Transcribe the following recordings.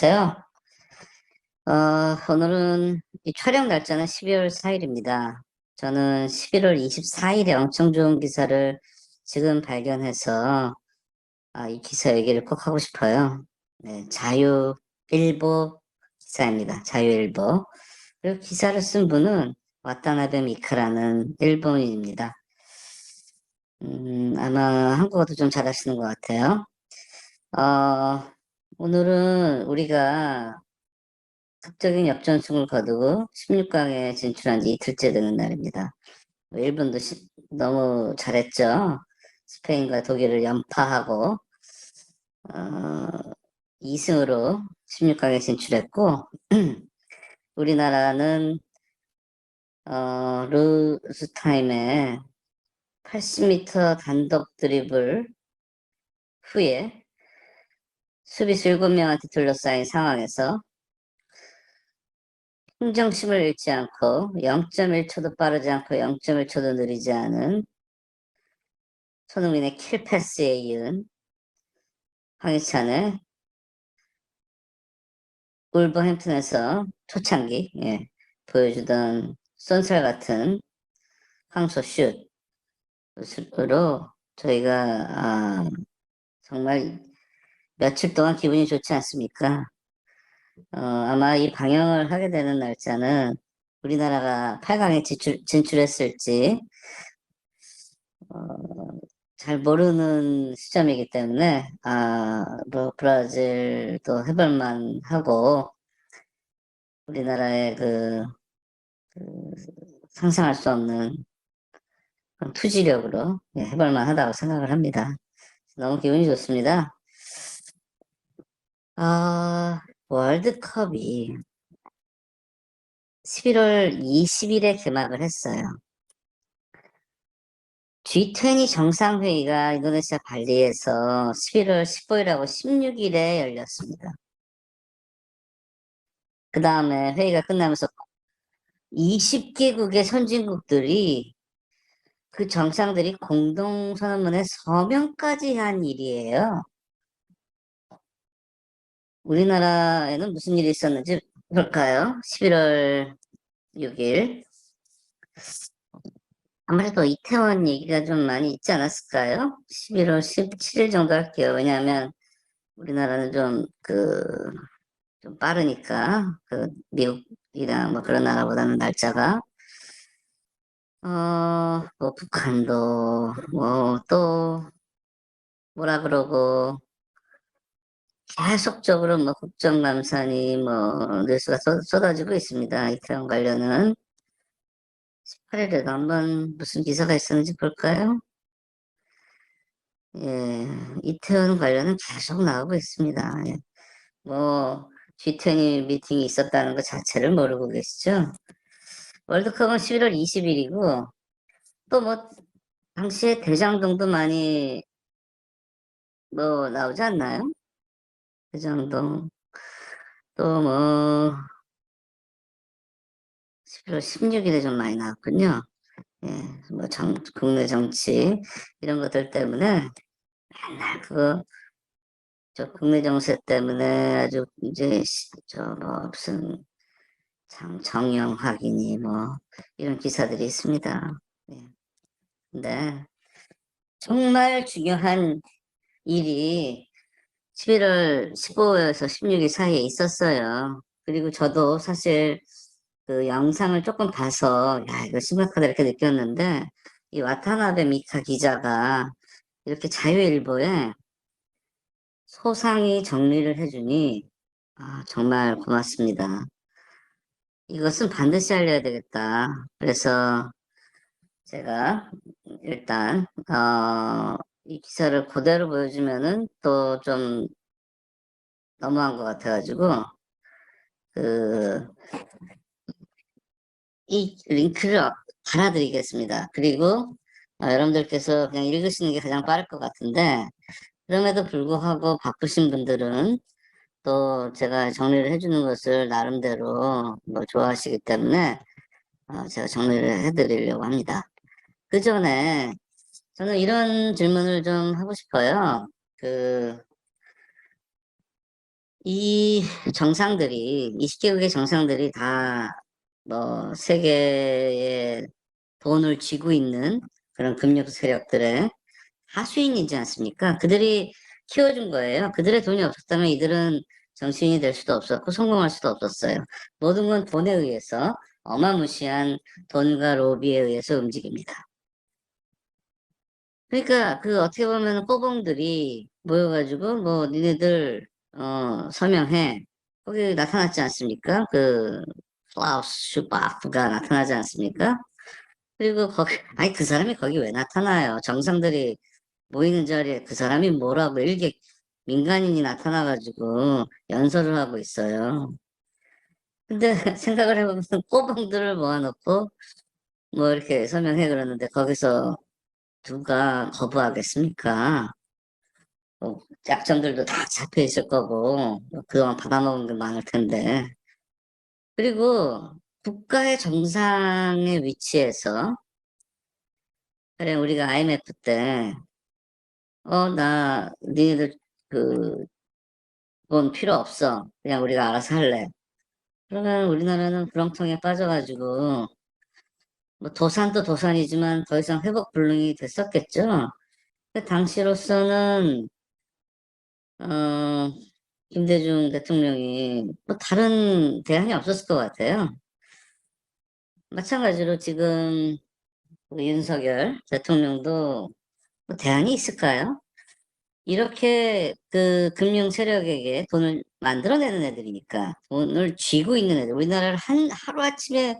안녕하세요. 어, 오늘은 이 촬영 날짜는 12월 4일입니다. 저는 11월 24일에 엄청 좋은 기사를 지금 발견해서 아, 이 기사 얘기를 꼭 하고 싶어요. 네, 자유일보 기사입니다. 자유일보. 그리고 기사를 쓴 분은 와타나베 미카라는 일본인입니다. 음, 아마 한국어도 좀 잘하시는 것 같아요. 어, 오늘은 우리가 극적인 역전승을 거두고 16강에 진출한 지 이틀째 되는 날입니다. 뭐 일본도 시, 너무 잘했죠. 스페인과 독일을 연파하고 어, 2승으로 16강에 진출했고 우리나라는 어, 루스 타임에 80m 단독 드리블 후에 수비수 7명한테 둘러싸인 상황에서 흥정심을 잃지 않고 0.1초도 빠르지 않고 0.1초도 느리지 않은 손흥민의 킬 패스에 이은 황희찬의 울버햄튼에서 초창기 예, 보여주던 쏜살 같은 황소 슛으로 저희가 아, 정말 며칠 동안 기분이 좋지 않습니까? 어, 아마 이 방영을 하게 되는 날짜는 우리나라가 8강에 진출, 진출 했을지 어, 잘 모르는 시점이기 때문에 아, 뭐 브라질도 해볼만 하고 우리나라의 그, 그 상상할 수 없는 투지력으로 예, 해볼만 하다고 생각을 합니다. 너무 기분이 좋습니다. 아, 월드컵이 11월 20일에 개막을 했어요. G20 정상회의가 인도네시아 발리에서 11월 15일하고 16일에 열렸습니다. 그 다음에 회의가 끝나면서 20개국의 선진국들이 그 정상들이 공동선언문에 서명까지 한 일이에요. 우리나라에는 무슨 일이 있었는지 볼까요? 11월 6일. 아무래도 이태원 얘기가 좀 많이 있지 않았을까요? 11월 17일 정도 할게요. 왜냐하면 우리나라는 좀 그, 좀 빠르니까, 그, 미국이나 뭐 그런 나라보다는 날짜가. 어, 뭐, 북한도, 뭐, 또, 뭐라 그러고, 계속적으로 뭐 국정 감사니 뭐 뉴스가 쏟 아지고 있습니다. 이태원 관련은 18일에도 한번 무슨 기사가 있었는지 볼까요? 예, 이태원 관련은 계속 나오고 있습니다. 예. 뭐 G20 미팅이 있었다는 것 자체를 모르고 계시죠? 월드컵은 11월 20일이고 또 뭐 당시에 대장동도 많이 뭐 나오지 않나요? 그 정도. 또 뭐, 11월 16일에 좀 많이 나왔군요. 예, 뭐 정, 국내 정치, 이런 것들 때문에 맨날 그거, 저 국내 정세 때문에 아주 이제, 저 뭐 무슨, 참 정령 확인이 뭐, 이런 기사들이 있습니다. 예. 근데, 정말 중요한 일이 11월 15에서 16일 사이에 있었어요. 그리고 저도 사실 그 영상을 조금 봐서 야 이거 심각하다 이렇게 느꼈는데 이 와타나베 미카 기자가 이렇게 자유일보에 소상히 정리를 해주니 아, 정말 고맙습니다. 이것은 반드시 알려야 되겠다. 그래서 제가 일단 어, 이 기사를 그대로 보여주면은 또 좀 너무한 것 같아가지고 그 이 링크를 달아드리겠습니다. 그리고 어, 여러분들께서 그냥 읽으시는 게 가장 빠를 것 같은데 그럼에도 불구하고 바쁘신 분들은 또 제가 정리를 해주는 것을 나름대로 뭐 좋아하시기 때문에 어, 제가 정리를 해드리려고 합니다. 그 전에 저는 이런 질문을 좀 하고 싶어요. 그, 이 정상들이, 20개국의 정상들이 다, 뭐, 세계에 돈을 쥐고 있는 그런 금융 세력들의 하수인이지 않습니까? 그들이 키워준 거예요. 그들의 돈이 없었다면 이들은 정치인이 될 수도 없었고 성공할 수도 없었어요. 모든 건 돈에 의해서 어마무시한 돈과 로비에 의해서 움직입니다. 그러니까 그 어떻게 보면 꼬봉들이 모여가지고 뭐 니네들 어 서명해 거기 나타났지 않습니까? 그 클라우스 슈바프가 나타나지 않습니까? 그리고 거기 아니 그 사람이 거기 왜 나타나요? 정상들이 모이는 자리에 그 사람이 뭐라고 일개 민간인이 나타나가지고 연설을 하고 있어요. 근데 생각을 해보면 꼬봉들을 모아놓고 뭐 이렇게 서명해 그러는데 거기서 누가 거부하겠습니까? 뭐 약점들도 다 잡혀 있을 거고 뭐 그동안 받아먹은 게 많을 텐데. 그리고 국가의 정상의 위치에서 그래 우리가 IMF 때 어 나 니네들 그 돈 필요 없어. 그냥 우리가 알아서 할래. 그러면 우리나라는 구렁텅이에 빠져가지고 뭐 도산도 도산이지만 더 이상 회복 불능이 됐었겠죠. 그 당시로서는 어, 김대중 대통령이 뭐 다른 대안이 없었을 것 같아요. 마찬가지로 지금 그 윤석열 대통령도 뭐 대안이 있을까요? 이렇게 그 금융 세력에게 돈을 만들어내는 애들이니까 돈을 쥐고 있는 애들 우리나라를 한 하루아침에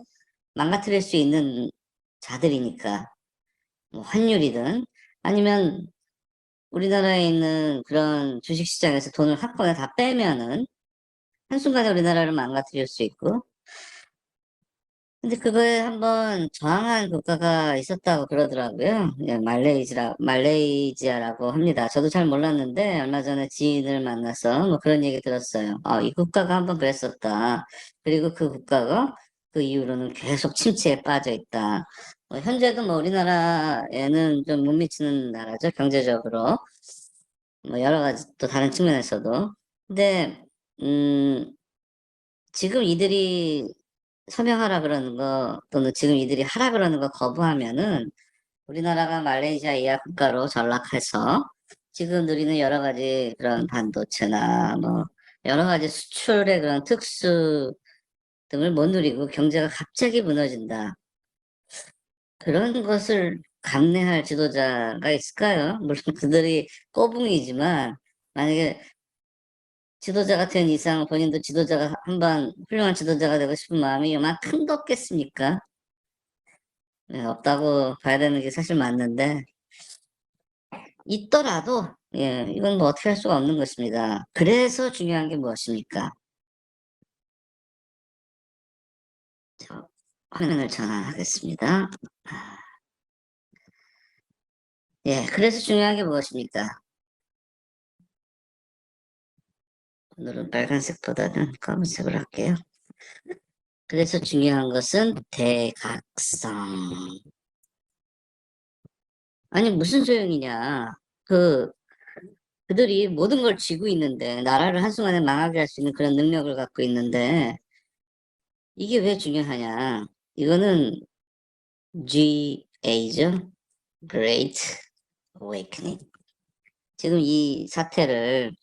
망가뜨릴 수 있는 자들이니까 뭐 환율이든 아니면 우리나라에 있는 그런 주식시장에서 돈을 한 번에 다 빼면은 한순간에 우리나라를 망가뜨릴 수 있고 근데 그거에 한번 저항한 국가가 있었다고 그러더라고요. 예, 말레이지라, 말레이지아라고 합니다. 저도 잘 몰랐는데 얼마 전에 지인을 만나서 뭐 그런 얘기 들었어요. 아, 이 국가가 한번 그랬었다. 그리고 그 국가가 그 이후로는 계속 침체에 빠져 있다. 뭐 현재도 뭐 우리나라에는 좀 못 미치는 나라죠. 경제적으로. 뭐 여러 가지 또 다른 측면에서도. 근데, 음, 지금 이들이 서명하라 그러는 거 또는 지금 이들이 하라 그러는 거 거부하면은 우리나라가 말레이시아 이하 국가로 전락해서 지금 누리는 여러 가지 그런 반도체나 뭐 여러 가지 수출의 그런 특수 등을 못 누리고 경제가 갑자기 무너진다. 그런 것을 감내할 지도자가 있을까요? 물론 그들이 꼬붕이지만 만약에 지도자가 된 이상 본인도 지도자가 한번 훌륭한 지도자가 되고 싶은 마음이 요만큼 더 없겠습니까? 네, 없다고 봐야 되는 게 사실 맞는데 있더라도 예, 이건 뭐 어떻게 할 수가 없는 것입니다. 그래서 중요한 게 무엇입니까? 저 화면을 전환하겠습니다. 예, 그래서 중요한 게 무엇입니까? 오늘은 빨간색보다는 검은색을 할게요. 그래서 중요한 것은 대각성. 아니 무슨 소용이냐. 그 그들이 모든 걸 쥐고 있는데 나라를 한순간에 망하게 할 수 있는 그런 능력을 갖고 있는데 이게 왜 중요하냐. 이거는 GA죠. Great Awakening. 지금 이 사태를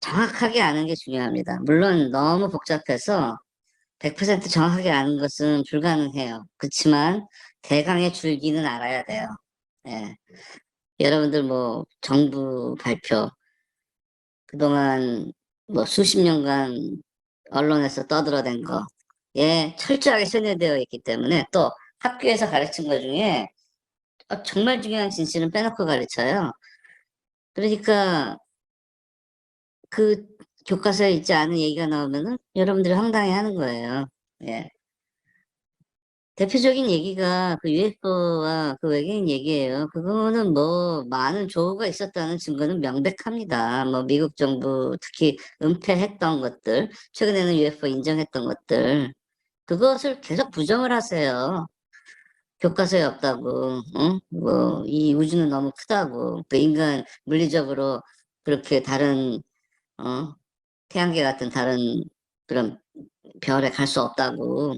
정확하게 아는 게 중요합니다. 물론 너무 복잡해서 100% 정확하게 아는 것은 불가능해요. 그렇지만 대강의 줄기는 알아야 돼요. 예. 여러분들 뭐 정부 발표 그동안 뭐 수십 년간 언론에서 떠들어댄 거, 예, 철저하게宣뇌되어 있기 때문에 또 학교에서 가르친 것 중에 어, 정말 중요한 진실은 빼놓고 가르쳐요. 그러니까 그 교과서에 있지 않은 얘기가 나오면은 여러분들이 황당해 하는 거예요. 예. 대표적인 얘기가 그 UFO와 그 외계인 얘기예요. 그거는 뭐 많은 조우가 있었다는 증거는 명백합니다. 뭐 미국 정부 특히 은폐했던 것들, 최근에는 UFO 인정했던 것들, 그것을 계속 부정을 하세요. 교과서에 없다고, 어? 뭐이 우주는 너무 크다고, 그 인간 물리적으로 그렇게 다른 어, 태양계 같은 다른 그런 별에 갈 수 없다고.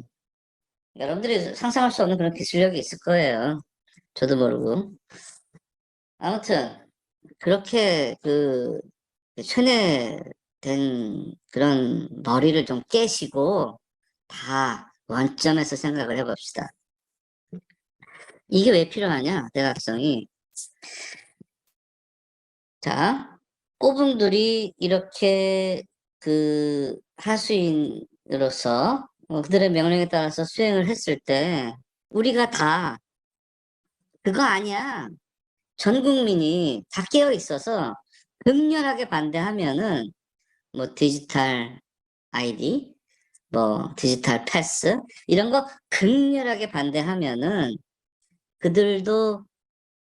여러분들이 상상할 수 없는 그런 기술력이 있을 거예요. 저도 모르고. 아무튼, 그렇게 그, 최뇌된 그런 머리를 좀 깨시고, 다 원점에서 생각을 해봅시다. 이게 왜 필요하냐, 대각성이. 자, 꼬붕들이 이렇게 그 하수인으로서 어, 그들의 명령에 따라서 수행을 했을 때 우리가 다 그거 아니야. 전 국민이 다 깨어 있어서 극렬하게 반대하면은 뭐 디지털 아이디, 뭐 디지털 패스 이런 거 극렬하게 반대하면은 그들도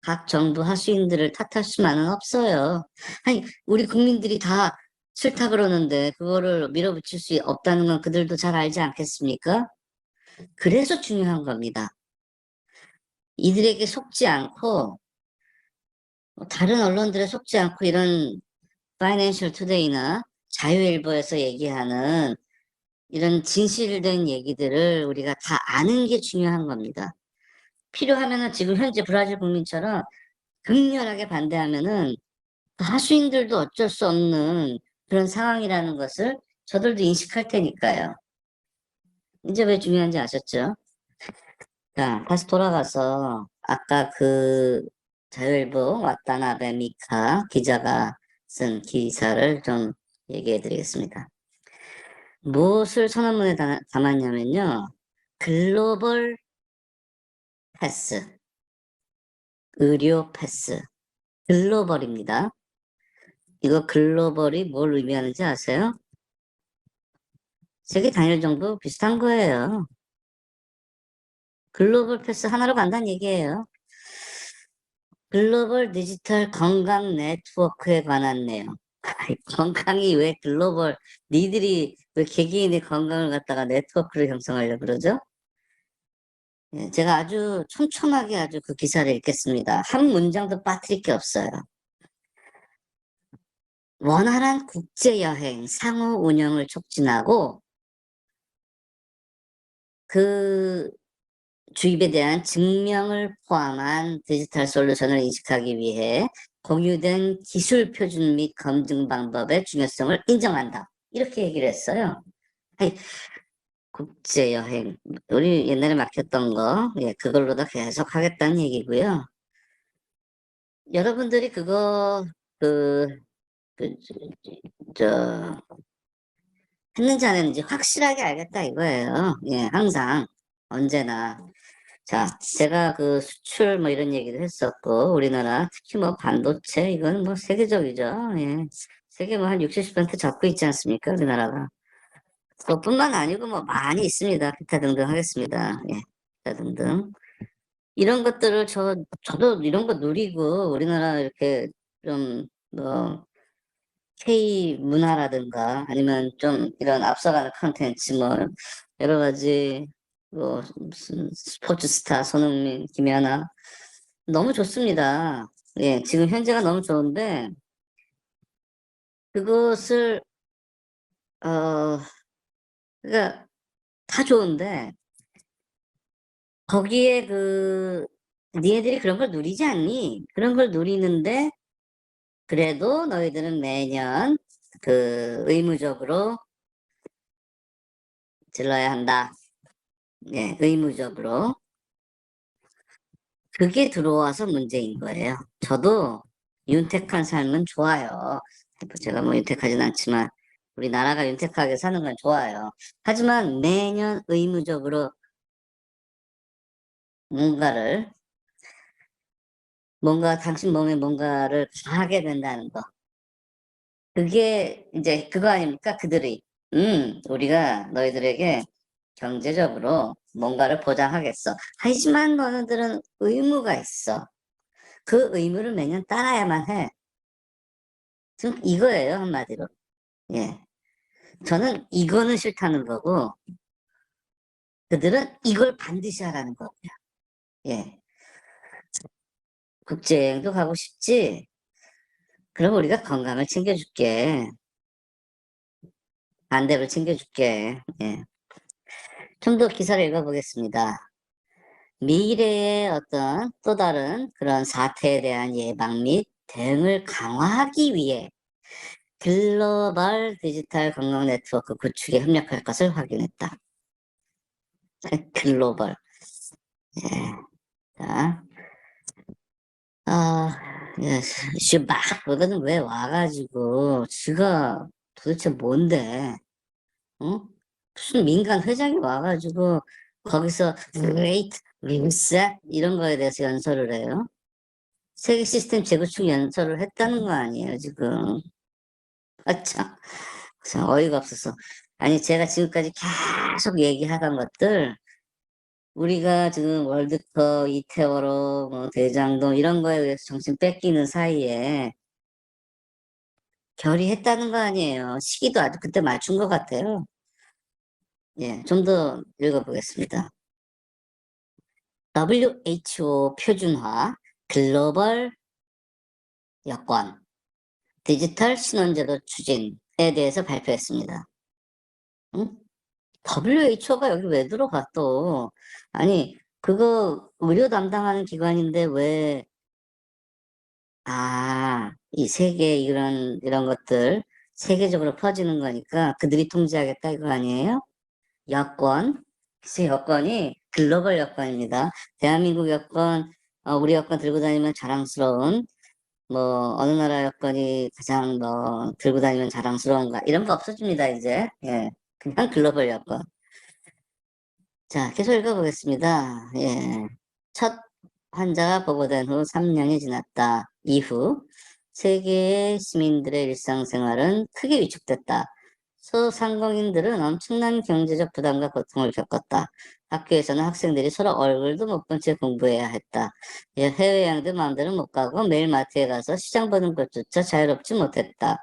각 정부 하수인들을 탓할 수만은 없어요. 아니 우리 국민들이 다 싫다 그러는데 그거를 밀어붙일 수 없다는 건 그들도 잘 알지 않겠습니까? 그래서 중요한 겁니다. 이들에게 속지 않고 뭐 다른 언론들에 속지 않고 이런 파이낸셜 투데이나 자유일보에서 얘기하는 이런 진실된 얘기들을 우리가 다 아는 게 중요한 겁니다. 필요하면은 지금 현재 브라질 국민처럼 극렬하게 반대하면은 하수인들도 어쩔 수 없는 그런 상황이라는 것을 저들도 인식할 테니까요. 이제 왜 중요한지 아셨죠? 자, 다시 돌아가서 아까 그 자율보 와타나베 미카 기자가 쓴 기사를 좀 얘기해 드리겠습니다. 무엇을 선언문에 다- 담았냐면요. 글로벌 패스, 의료 패스, 글로벌입니다. 이거 글로벌이 뭘 의미하는지 아세요? 세계 단일 정부 비슷한 거예요. 글로벌 패스 하나로 간다는 얘기예요. 글로벌 디지털 건강 네트워크에 관한 내용. 건강이 왜 글로벌, 니들이 왜 개개인의 건강을 갖다가 네트워크를 형성하려고 그러죠? 예, 제가 아주 촘촘하게 아주 그 기사를 읽겠습니다. 한 문장도 빠뜨릴 게 없어요. 원활한 국제여행, 상호 운영을 촉진하고 그 주입에 대한 증명을 포함한 디지털 솔루션을 인식하기 위해 공유된 기술 표준 및 검증 방법의 중요성을 인정한다. 이렇게 얘기를 했어요. 국제여행, 우리 옛날에 막혔던 거, 예, 그걸로도 계속 하겠다는 얘기고요. 여러분들이 그거, 그, 그, 저, 했는지 안 했는지 확실하게 알겠다 이거예요. 예, 항상, 언제나. 자, 제가 그 수출 뭐 이런 얘기도 했었고, 우리나라 특히 뭐 반도체, 이건 뭐 세계적이죠. 예. 세계 뭐 한 60, 70% 잡고 있지 않습니까? 우리나라가. 그것뿐만 아니고 뭐 많이 있습니다. 기타 등등 하겠습니다. 예, 기타 등등. 이런 것들을 저, 저도 이런 거 누리고 우리나라 이렇게 좀 뭐 K 문화라든가 아니면 좀 이런 앞서가는 컨텐츠 뭐 여러 가지 뭐 스포츠 스타 손흥민, 김연아 너무 좋습니다. 예, 지금 현재가 너무 좋은데 그것을 어 그러니까 다 좋은데 거기에 그 니네들이 그런 걸 누리지 않니? 그런 걸 누리는데 그래도 너희들은 매년 그 의무적으로 질러야 한다. 예, 의무적으로. 그게 들어와서 문제인 거예요. 저도 윤택한 삶은 좋아요. 제가 뭐 윤택하진 않지만 우리 나라가 윤택하게 사는 건 좋아요. 하지만 매년 의무적으로 뭔가를 뭔가 당신 몸에 뭔가를 하게 된다는 거. 그게 이제 그거 아닙니까? 그들이 음 우리가 너희들에게 경제적으로 뭔가를 보장하겠어. 하지만 너희들은 의무가 있어. 그 의무를 매년 따라야만 해. 지금 이거예요 한마디로. 예. 저는 이거는 싫다는 거고 그들은 이걸 반드시 하라는 거고요. 예. 국제여행도 가고 싶지? 그럼 우리가 건강을 챙겨줄게. 반대로 챙겨줄게. 예. 좀 더 기사를 읽어보겠습니다. 미래의 어떤 또 다른 그런 사태에 대한 예방 및 대응을 강화하기 위해 글로벌 디지털 건강 네트워크 구축에 협력할 것을 확인했다. 글로벌. 예. 자. 아, 예, 씨막 그거는 왜 와가지고 지가 도대체 뭔데? 어? 무슨 민간 회장이 와가지고 거기서 Great Reset 이런 거에 대해서 연설을 해요. 세계 시스템 재구축 연설을 했다는 거 아니에요, 지금. 아, 참. 참 어이가 없어서. 아니, 제가 지금까지 계속 얘기하던 것들, 우리가 지금 월드컵, 이태원로, 뭐 대장동 이런 거에 의해서 정신 뺏기는 사이에 결의했다는 거 아니에요. 시기도 아주 그때 맞춘 것 같아요. 예, 좀 더 읽어보겠습니다. WHO 표준화 글로벌 여권 디지털 신원제도 추진에 대해서 발표했습니다. 응? WHO가 여기 왜 들어가 또? 아니, 그거 의료 담당하는 기관인데 왜, 아, 이 세계 이런, 이런 것들 세계적으로 퍼지는 거니까 그들이 통제하겠다 이거 아니에요? 여권, 글쎄 여권이 글로벌 여권입니다. 대한민국 여권, 어, 우리 여권 들고 다니면 자랑스러운, 뭐, 어느 나라 여권이 가장 뭐, 들고 다니면 자랑스러운가, 이런 거 없어집니다, 이제. 예. 그냥 글로벌 여권. 자, 계속 읽어보겠습니다. 예. 첫 환자가 보고된 후 3년이 지났다. 이후 세계의 시민들의 일상생활은 크게 위축됐다. 소상공인들은 엄청난 경제적 부담과 고통을 겪었다. 학교에서는 학생들이 서로 얼굴도 못 본 채 공부해야 했다. 예, 해외여행도 마음대로 못 가고 매일 마트에 가서 시장 보는 것조차 자유롭지 못했다.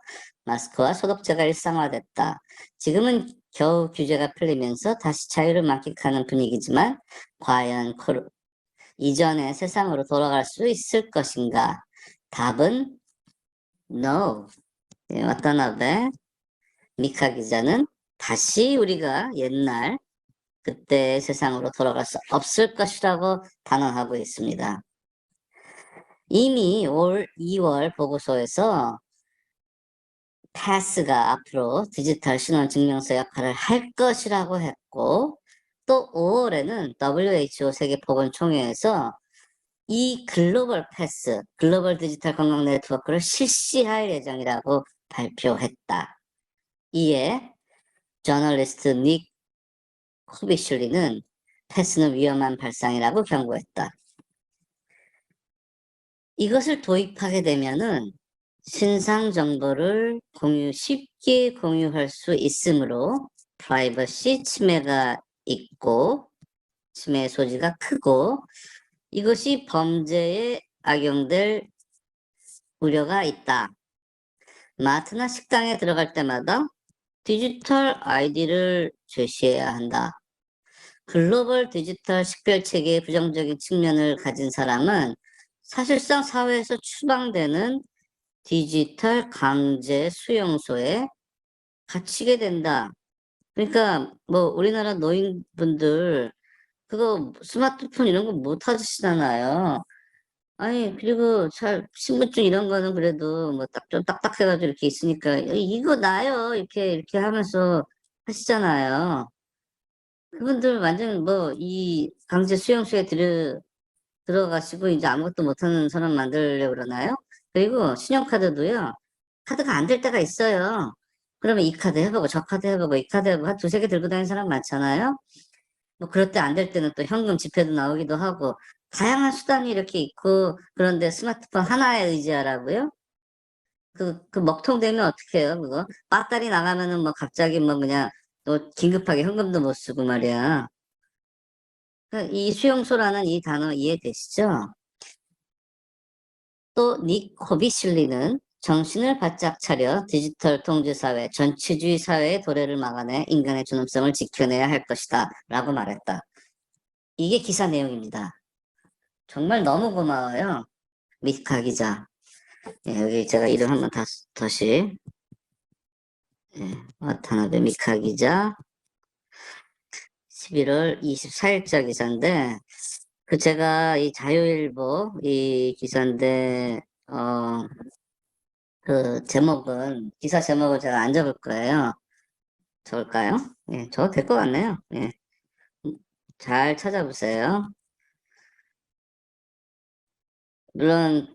마스크와 소독제가 일상화됐다. 지금은 겨우 규제가 풀리면서 다시 자유를 만끽하는 분위기지만 과연 코로, 이전의 세상으로 돌아갈 수 있을 것인가? 답은 no. 예, 와타나베 미카 기자는 다시 우리가 옛날 그때 세상으로 돌아갈 수 없을 것이라고 단언하고 있습니다. 이미 올 2월 보고서에서 패스가 앞으로 디지털 신원 증명서 역할을 할 것이라고 했고 또 5월에는 WHO 세계보건총회에서 이 글로벌 패스, 글로벌 디지털 건강 네트워크를 실시할 예정이라고 발표했다. 이에 저널리스트 닉 코비슐리는 패스는 위험한 발상이라고 경고했다. 이것을 도입하게 되면은 신상 정보를 공유 쉽게 공유할 수 있으므로 프라이버시 침해가 있고 침해 소지가 크고 이것이 범죄에 악용될 우려가 있다. 마트나 식당에 들어갈 때마다 디지털 아이디를 제시해야 한다. 글로벌 디지털 식별체계의 부정적인 측면을 가진 사람은 사실상 사회에서 추방되는 디지털 강제 수용소에 갇히게 된다. 그러니까 뭐 우리나라 노인분들 그거 스마트폰 이런 거 못 하시잖아요. 아니 그리고 잘 신분증 이런 거는 그래도 뭐 딱 좀 딱딱해가지고 이렇게 있으니까 이거 나요 이렇게 이렇게 하면서 하시잖아요. 그분들 완전 뭐 이 강제 수용소에 들어 들어가시고 이제 아무것도 못하는 사람 만들려고 그러나요? 그리고 신용카드도요. 카드가 안 될 때가 있어요. 그러면 이 카드 해보고 저 카드 해보고 이 카드 해보고 한 두세 개 들고 다니는 사람 많잖아요. 뭐 그럴 때 안 될 때는 또 현금 지폐도 나오기도 하고 다양한 수단이 이렇게 있고 그런데 스마트폰 하나에 의지하라고요? 그, 그 먹통 되면 어떻게 해요, 그거? 배터리 나가면은 뭐 갑자기 뭐 그냥 또 긴급하게 현금도 못 쓰고 말이야. 그이 수용소라는 이 단어 이해되시죠? 또 니코비실리는 정신을 바짝 차려 디지털 통제사회, 전체주의 사회의 도래를 막아내 인간의 존엄성을 지켜내야 할 것이다 라고 말했다. 이게 기사 내용입니다. 정말 너무 고마워요. 미카 기자. 예, 여기 제가 이름 한번 다, 다시 예, 와타나베 미카 기자 11월 24일자 기사인데 그 제가 이 자유일보 이 기사인데 어 그 제목은 기사 제목을 제가 안 적을 거예요. 적을까요? 예, 적어도 될 것 같네요. 예. 잘 찾아보세요. 물론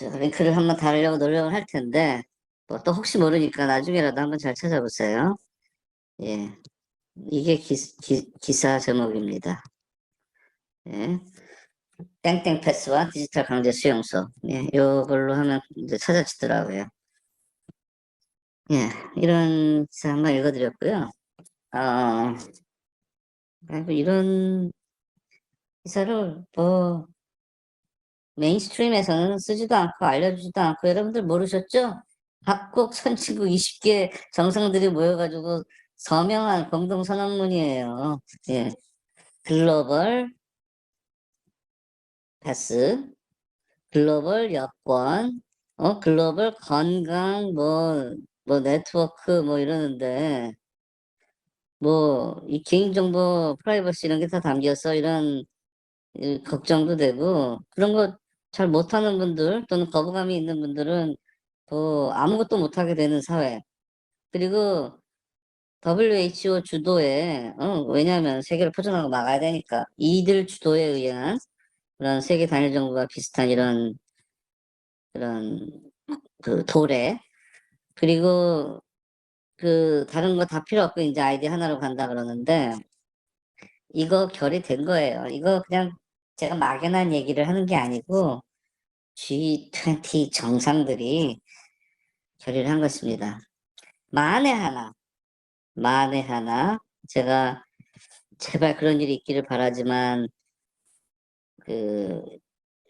링크를 한번 달으려고 노력을 할 텐데 뭐 또 혹시 모르니까 나중에라도 한번 잘 찾아보세요. 예, 이게 기, 기, 기사 제목입니다. 예. 땡땡 패스와 디지털 강제 수용소. 예, 요걸로 하면 이제 찾아지더라고요. 예, 이런 기사 한번 읽어드렸고요. 어, 이런 기사를 뭐 메인스트림에서는 쓰지도 않고 알려주지도 않고 여러분들 모르셨죠? 각국 선진국 20개 정상들이 모여가지고 서명한 공동 선언문이에요. 예. 글로벌 패스, 글로벌 여권, 어, 글로벌 건강, 뭐, 뭐, 네트워크, 뭐, 이러는데, 뭐, 이 개인정보 프라이버시 이런 게 다 담겨서 이런 이, 걱정도 되고, 그런 거 잘 못하는 분들, 또는 거부감이 있는 분들은 또 아무것도 못하게 되는 사회. 그리고 WHO 주도에, 어, 왜냐하면 세계를 퍼져나가 막아야 되니까, 이들 주도에 의한 그런 세계 단일 정부와 비슷한 이런, 그런, 그 도래. 그리고 그 다른 거 다 필요 없고 이제 아이디 하나로 간다 그러는데, 이거 결이 된 거예요. 이거 그냥 제가 막연한 얘기를 하는 게 아니고, G20 정상들이 결의를 한 것입니다. 만에 하나, 만에 하나, 제가 제발 그런 일이 있기를 바라지만, 그,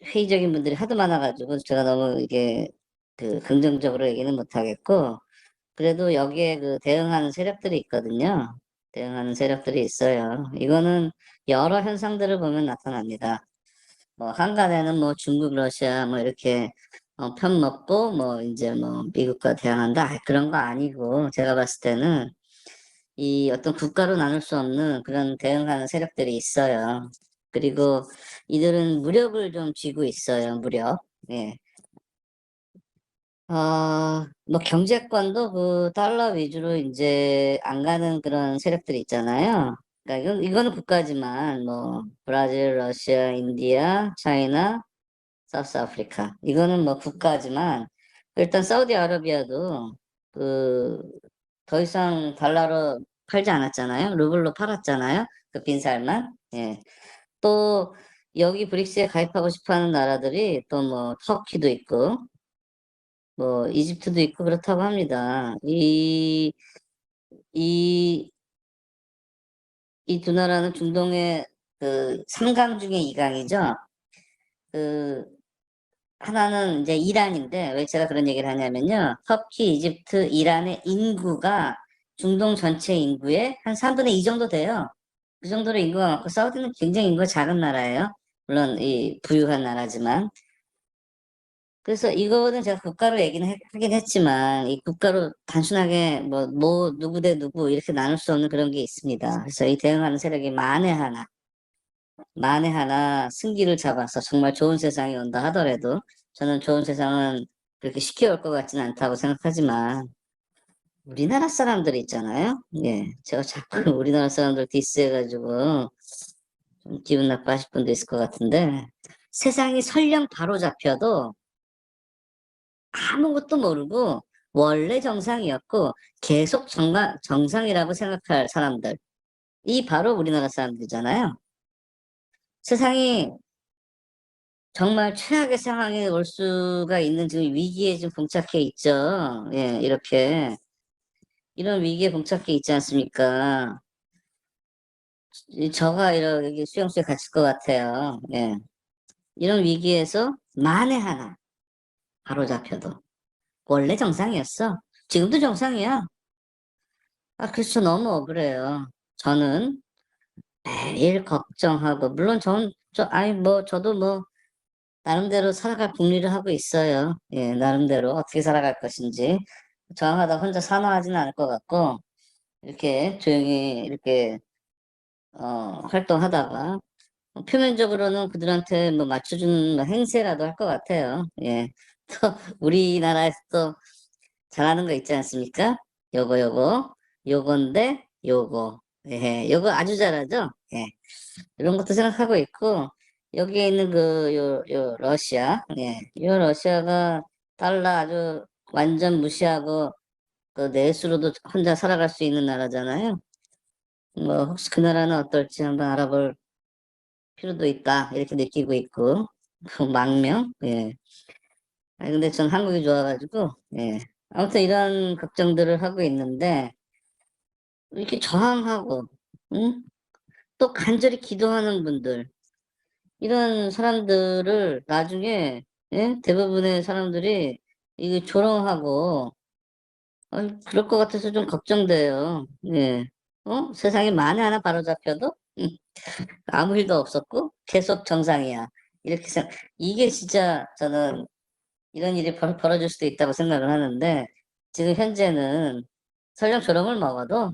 회의적인 분들이 하도 많아가지고, 제가 너무 이게, 그, 긍정적으로 얘기는 못하겠고, 그래도 여기에 그 대응하는 세력들이 있거든요. 대응하는 세력들이 있어요. 이거는 여러 현상들을 보면 나타납니다. 뭐, 한간에는 뭐 중국, 러시아, 뭐 이렇게 어, 편 먹고 뭐 이제 뭐 미국과 대항한다 아, 그런 거 아니고 제가 봤을 때는 이 어떤 국가로 나눌 수 없는 그런 대응하는 세력들이 있어요. 그리고 이들은 무력을 좀 쥐고 있어요. 무력. 예. 어, 뭐 경제권도 그 달러 위주로 이제 안 가는 그런 세력들이 있잖아요. 그러니까 이건 이거는 국가지만 뭐 브라질, 러시아, 인디아, 차이나, 사우스 아프리카. 이거는 뭐 국가지만 일단 사우디아라비아도 그 더 이상 달러로 팔지 않았잖아요. 루블로 팔았잖아요. 그 빈살만. 예. 또 여기 브릭스에 가입하고 싶어 하는 나라들이 또 뭐 터키도 있고 뭐 이집트도 있고 그렇다고 합니다. 이 이 이 두 나라는 중동의 그 3강 중에 2강이죠. 그 하나는 이제 이란인데 왜 제가 그런 얘기를 하냐면요. 터키, 이집트, 이란의 인구가 중동 전체 인구의 한 3분의 2 정도 돼요. 그 정도로 인구가 많고 사우디는 굉장히 인구가 작은 나라예요. 물론 이 부유한 나라지만. 그래서 이거는 제가 국가로 얘기는 해- 하긴 했지만 이 국가로 단순하게 뭐, 뭐 누구 대 누구 이렇게 나눌 수 없는 그런 게 있습니다. 그래서 이 대응하는 세력이 만에 하나 만에 하나 승기를 잡아서 정말 좋은 세상이 온다 하더라도 저는 좋은 세상은 그렇게 쉽게 올 것 같지는 않다고 생각하지만 우리나라 사람들 있잖아요. 예, 제가 자꾸 우리나라 사람들 디스해가지고 좀 기분 나빠 하실 분도 있을 것 같은데 세상이 설령 바로 잡혀도 아무것도 모르고 원래 정상이었고 계속 정상, 정상이라고 생각할 사람들 이 바로 우리나라 사람들이잖아요. 세상이 정말 최악의 상황에 올 수가 있는 지금 위기에 좀 봉착해 있죠. 예, 이렇게. 이런 위기에 봉착해 있지 않습니까? 이 저가 이렇게 수용소에 갇힐 것 같아요. 예. 이런 위기에서 만에 하나 바로 잡혀도 원래 정상이었어. 지금도 정상이야. 아, 그래서 너무 억울해요. 저는 매일 걱정하고, 물론 전, 저, 아니, 뭐, 저도 뭐, 나름대로 살아갈 궁리를 하고 있어요. 예, 나름대로 어떻게 살아갈 것인지. 저항하다 혼자 산화하지는 않을 것 같고, 이렇게 조용히 이렇게, 어, 활동하다가, 표면적으로는 그들한테 뭐 맞춰주는 뭐 행세라도 할 것 같아요. 예. 또, 우리나라에서 또 잘하는 거 있지 않습니까? 요거, 요거, 요건데, 요거. 예, 요거 아주 잘하죠? 예. 이런 것도 생각하고 있고, 여기에 있는 그, 요, 요, 러시아. 예. 요 러시아가 달러 아주 완전 무시하고, 그 내수로도 혼자 살아갈 수 있는 나라잖아요. 뭐, 혹시 그 나라는 어떨지 한번 알아볼 필요도 있다. 이렇게 느끼고 있고, 그 망명. 예. 아, 근데 전 한국이 좋아가지고, 예. 아무튼 이런 걱정들을 하고 있는데, 이렇게 저항하고, 응? 또 간절히 기도하는 분들, 이런 사람들을 나중에, 예? 대부분의 사람들이 이게 조롱하고, 어, 그럴 것 같아서 좀 걱정돼요. 예. 어? 세상에 만에 하나 바로잡혀도 음, 아무 일도 없었고 계속 정상이야. 이렇게 생각, 이게 진짜 저는 이런 일이 벌, 벌어질 수도 있다고 생각을 하는데 지금 현재는 설령 조롱을 먹어도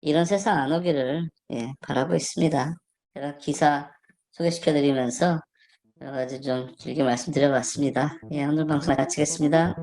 이런 세상 안 오기를 예, 바라고 있습니다. 제가 기사 소개시켜드리면서 여러 가지 좀 길게 말씀드려봤습니다. 예, 오늘 방송 마치겠습니다.